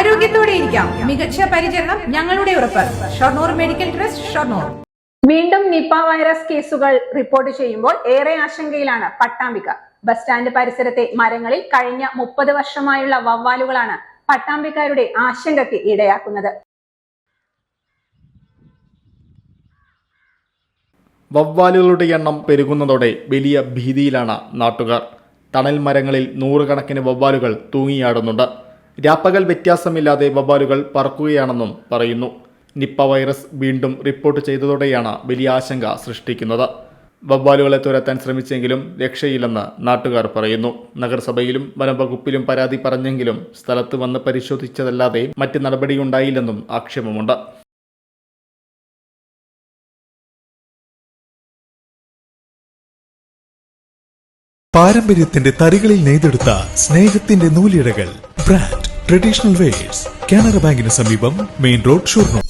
ആരോഗ്യത്തോടെ ഇരിക്കാം. മികച്ച പരിചരണം ഞങ്ങളുടെ ഉറപ്പ്. Shoranur medical trust Shoranur. വീണ്ടും നിപ വൈറസ് കേസുകൾ റിപ്പോർട്ട് ചെയ്യുമ്പോൾ ഏറെ ആശങ്കയിലാണ് പട്ടാമ്പിക്ക ബസ് സ്റ്റാൻഡ് പരിസരത്തെ മരങ്ങളിൽ കഴിഞ്ഞ മുപ്പത് വർഷമായുള്ള വവ്വാലുകളാണ് പട്ടാമ്പിക്കാരുടെ ആശങ്കയ്ക്ക് ഇടയാക്കുന്നത്. വവ്വാലുകളുടെ എണ്ണം പെരുകുന്നതോടെ വലിയ ഭീതിയിലാണ് നാട്ടുകാർ. തണൽ മരങ്ങളിൽ നൂറുകണക്കിന് വവ്വാലുകൾ തൂങ്ങിയാടുന്നുണ്ട്. രാപ്പകൽ വ്യത്യാസമില്ലാതെ വവ്വാലുകൾ പറക്കുകയാണെന്നും പറയുന്നു. നിപ്പ വൈറസ് വീണ്ടും റിപ്പോർട്ട് ചെയ്തതോടെയാണ് വലിയ ആശങ്ക സൃഷ്ടിക്കുന്നത്. വവ്വാലുകളെ തുരത്താൻ ശ്രമിച്ചെങ്കിലും രക്ഷയില്ലെന്ന് നാട്ടുകാർ പറയുന്നു. നഗരസഭയിലും വനംവകുപ്പിലും പരാതി പറഞ്ഞെങ്കിലും സ്ഥലത്ത് വന്ന് പരിശോധിച്ചതല്ലാതെ മറ്റ് നടപടിയുണ്ടായില്ലെന്നും ആക്ഷേപമുണ്ട്. പാരമ്പര്യത്തിന്റെ തരികളിൽ നെയ്തെടുത്ത സ്നേഹത്തിന്റെ നൂലിഴകൾ. ബ്രാൻഡ് ട്രഡീഷണൽ വെയേഴ്സ് കാനറ ബാങ്കിന് സമീപം മെയിൻ റോഡ് ഷൊർണൂർ